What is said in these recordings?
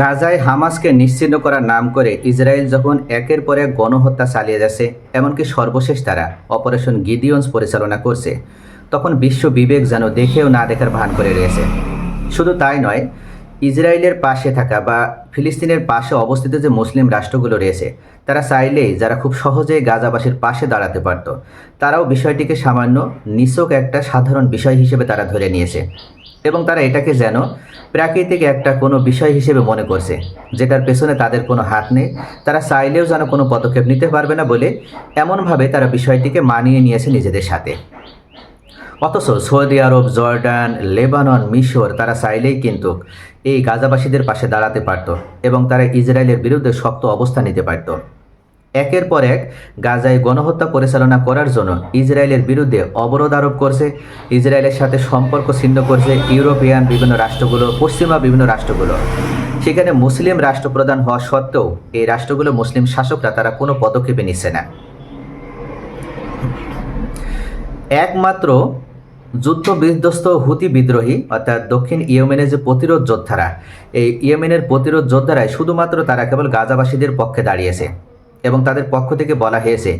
গাজায় হামাসকে নিশ্চিহ্ন করার নাম করে ইসরায়েল যখন একের পর এক গণহত্যা চালিয়ে যাচ্ছে, এমনকি সর্বশেষ তারা অপারেশন গিদিয়ন্স পরিচালনা করছে, তখন বিশ্ব বিবেক যেন দেখেও না দেখার ভান করে রয়েছে। শুধু তাই নয়, ইসরায়েলের পাশে থাকা বা ফিলিস্তিনের পাশে অবস্থিত যে মুসলিম রাষ্ট্রগুলো রয়েছে, তারা চাইলেই যারা খুব সহজেই গাজাবাসীর পাশে দাঁড়াতে পারত, তারাও বিষয়টিকে সামান্য নিছক একটা সাধারণ বিষয় হিসেবে তারা ধরে নিয়েছে। এবং তারা এটাকে যেন প্রাকৃতিক একটা কোনো বিষয় হিসেবে মনে করছে, যেটার পেছনে তাদের কোনো হাত নেই। তারা চাইলেও যেন কোনো পদক্ষেপ নিতে পারবে না বলে এমনভাবে তারা বিষয়টিকে মানিয়ে নিয়েছে নিজেদের সাথে। অথচ সৌদি আরব, জর্ডান, লেবানন, মিশর তারা চাইলেই কিন্তু এই গাজাবাসীদের পাশে দাঁড়াতে পারত এবং তারা ইসরায়েলের বিরুদ্ধে শক্ত অবস্থান নিতে পারত। একের পর এক গাজায় গণহত্যা পরিচালনা করার জন্য ইসরায়েলের বিরুদ্ধে অবরোধ আরোপ করছে। ইসরায়েলের সাথে সম্পর্ক ছিন্ন করছে ইউরোপিয়ান বিভিন্ন রাষ্ট্রগুলো, পশ্চিমা বিভিন্ন রাষ্ট্রগুলো। সেখানে মুসলিম রাষ্ট্রপ্রধান হওয়া সত্ত্বেও এই রাষ্ট্রগুলো মুসলিম শাসকরা তারা কোনো পদক্ষেপে নিচ্ছে না। একমাত্র যুদ্ধ বিধ্বস্ত হুতি বিদ্রোহী অর্থাৎ দক্ষিণ ইয়েমেনের যে প্রতিরোধ যোদ্ধারা, এই ইয়েমেনের প্রতিরোধ যোদ্ধারাই শুধুমাত্র তারা কেবল গাজাবাসীদের পক্ষে দাঁড়িয়েছে। এবং তাদের পক্ষ থেকে বলা হয়েছে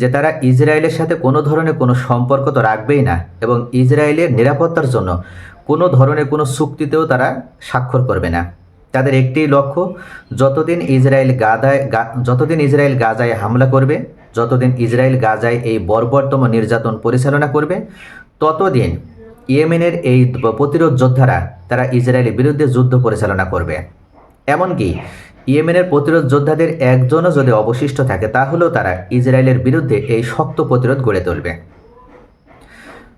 যে তারা ইসরায়েলের সাথে কোনো ধরনের কোনো সম্পর্ক তো রাখবেই না এবং ইসরায়েলের নিরাপত্তার জন্য কোনো ধরনের কোনো চুক্তিতেও তারা স্বাক্ষর করবে না। তাদের একটি লক্ষ্য, যতদিন ইসরায়েল গাদায় যতদিন ইসরায়েল গাজায় হামলা করবে, যতদিন ইসরায়েল গাজায় এই বর্বরতম নির্যাতন পরিচালনা করবে, ততদিন ইয়েমেনের এই প্রতিরোধ যোদ্ধারা তারা ইসরায়েলের বিরুদ্ধে যুদ্ধ পরিচালনা করবে। এমনকি ইয়েমেনের প্রতিরোধ যোদ্ধাদের একজনও যদি অবশিষ্ট থাকে, তাহলেও তারা ইসরায়েলের বিরুদ্ধে এই শক্ত প্রতিরোধ গড়ে তুলবে।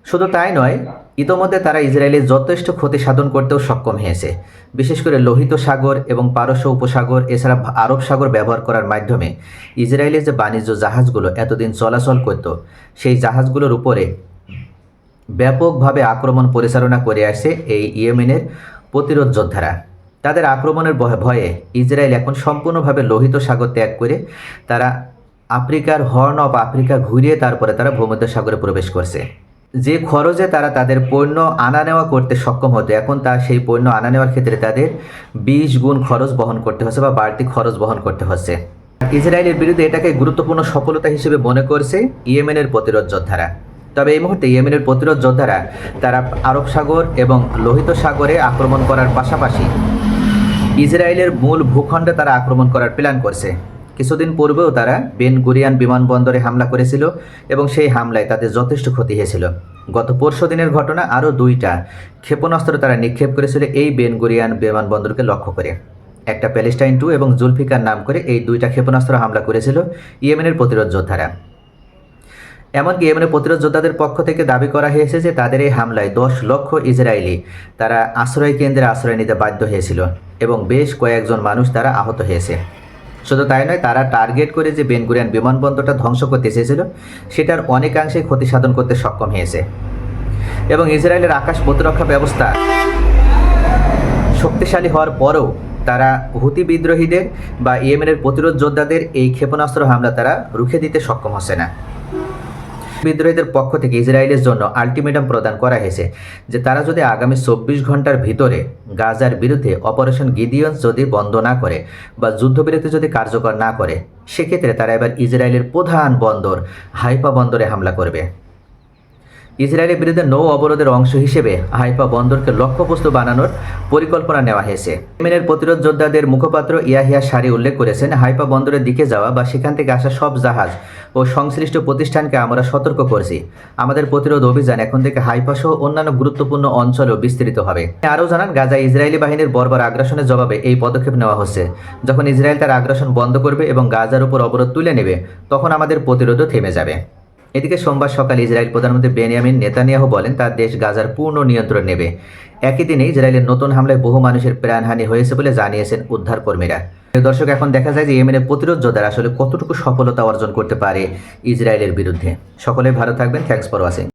শুধু তাই নয়, ইতোমধ্যে তারা ইসরায়েলের যথেষ্ট ক্ষতি সাধন করতেও সক্ষম হয়েছে। বিশেষ করে লোহিত সাগর এবং পারস্য উপসাগর, এছাড়া আরব সাগর ব্যবহার করার মাধ্যমে ইসরায়েলের যে বাণিজ্য জাহাজগুলো এতদিন চলাচল করত, সেই জাহাজগুলোর উপরে ব্যাপকভাবে আক্রমণ পরিচালনা করে আসছে এই ইয়েমেনের প্রতিরোধ যোদ্ধারা। তাদের আক্রমণের ভয়- ইসরায়েল এখন সম্পূর্ণভাবে লোহিত সাগর ত্যাগ করে তারা আফ্রিকার হর্ন অফ আফ্রিকা ঘুরিয়ে তারপরে তারা ভূমধ্য সাগরে প্রবেশ করছে। যে খরচে তারা তাদের পণ্য আনা নেওয়া করতে সক্ষম হতো, এখন তা সেই পণ্য আনা নেওয়ার ক্ষেত্রে তাদের বিশ গুণ খরচ বহন করতে হচ্ছে বা বাড়তি খরচ বহন করতে হচ্ছে। ইসরায়েলের বিরুদ্ধে এটাকে গুরুত্বপূর্ণ সফলতা হিসেবে মনে করছে ইয়েমেনের প্রতিরোধ যোদ্ধারা। তবে এই মুহূর্তে ইয়েমেনের প্রতিরোধ যোদ্ধারা তারা আরব সাগর এবং লোহিত সাগরে আক্রমণ করার পাশাপাশি ইসরায়েলের মূল ভূখণ্ডে তারা আক্রমণ করার প্ল্যান করছে। কিছুদিন পূর্বেও তারা বেন গুরিয়ান বিমানবন্দরে হামলা করেছিল এবং সেই হামলায় তাদের যথেষ্ট ক্ষতি হয়েছিল। গত পরশু দিনের ঘটনা আরও দুইটা ক্ষেপণাস্ত্র তারা নিক্ষেপ করেছিল এই বেন গুরিয়ান বিমানবন্দরকে লক্ষ্য করে। একটা প্যালেস্টাইন টু এবং জুলফিকার নাম করে এই দুইটা ক্ষেপণাস্ত্র হামলা করেছিল ইয়েমেনের প্রতিরোধ যোদ্ধারা। এমনকি ইয়েমেনের প্রতিরোধ যোদ্ধাদের পক্ষ থেকে দাবি করা হয়েছে যে তাদের এই হামলায় দশ লক্ষ ইসরায়েলি তারা আশ্রয় কেন্দ্রে আশ্রয় নিতে বাধ্য হয়েছিল এবং বেশ কয়েকজন মানুষ তারা আহত হয়েছে। শুধু তাই নয়, তারা টার্গেট করে যে বেনগুরিয়ান বিমানবন্দরটা ধ্বংস করতে চেয়েছিল সেটার অনেকাংশেই ক্ষতি সাধন করতে সক্ষম হয়েছে। এবং ইসরায়েলের আকাশ প্রতিরক্ষা ব্যবস্থা শক্তিশালী হওয়ার পরেও তারা হুতি বিদ্রোহীদের বা ইয়েমেনের প্রতিরোধ যোদ্ধাদের এই ক্ষেপণাস্ত্র হামলা তারা রুখে দিতে সক্ষম হচ্ছে না। বিদ্রোহীদের পক্ষ থেকে ইসরায়েলের জন্য আলটিমেটাম প্রদান করা হয়েছে যে তারা যদি আগামী চব্বিশ ঘণ্টার ভিতরে গাজার বিরুদ্ধে অপারেশন গিদিয়ন যদি বন্ধ না করে বা যুদ্ধবিরতি যদি কার্যকর না করে, সেক্ষেত্রে তারা এবার ইসরায়েলের প্রধান বন্দর হাইপা বন্দরে হামলা করবে। ইসরায়েলের বিরুদ্ধে নৌ অবরোধের অংশ হিসেবে হাইফা বন্দরকে লক্ষ্যবস্তু বানানোর পরিকল্পনা নেওয়া হয়েছে। ইয়েমেনের প্রতিরোধ যোদ্ধাদের মুখপাত্র ইয়াহিয়া সারি উল্লেখ করেছেন, হাইফা বন্দরের দিকে যাওয়া বা সেখান থেকে আসা সব জাহাজ ও সংশ্লিষ্ট প্রতিষ্ঠানকে আমরা সতর্ক করছি। আমাদের প্রতিরোধ অভিযান এখন থেকে হাইফা সহ অন্যান্য গুরুত্বপূর্ণ অঞ্চলেও বিস্তৃত হবে। আরও জানান গাজা ইসরায়েলি বাহিনীর বর্বর আগ্রাসনের জবাবে এই পদক্ষেপ নেওয়া হচ্ছে। যখন ইসরায়েল তার আগ্রাসন বন্ধ করবে এবং গাজার উপর অবরোধ তুলে নেবে, তখন আমাদের প্রতিরোধও থেমে যাবে। এদিকে সোমবার সকালে ইসরায়েল প্রধানমন্ত্রী বেনিয়ামিন নেতানিয়াহু বলেন, তার দেশ গাজার পূর্ণ নিয়ন্ত্রণ নেবে। একই দিনে ইসরায়েলের নতুন হামলায় বহু মানুষের প্রাণহানি হয়েছে বলে জানিয়েছেন উদ্ধারকর্মীরা। দর্শক, এখন দেখা যায় যে ইয়েমেনের প্রতিরোধ যোদ্ধারা আসলে কতটুকু সফলতা অর্জন করতে পারে ইসরায়েলের বিরুদ্ধে। সকলে ভালো থাকবেন। Thanks for watching.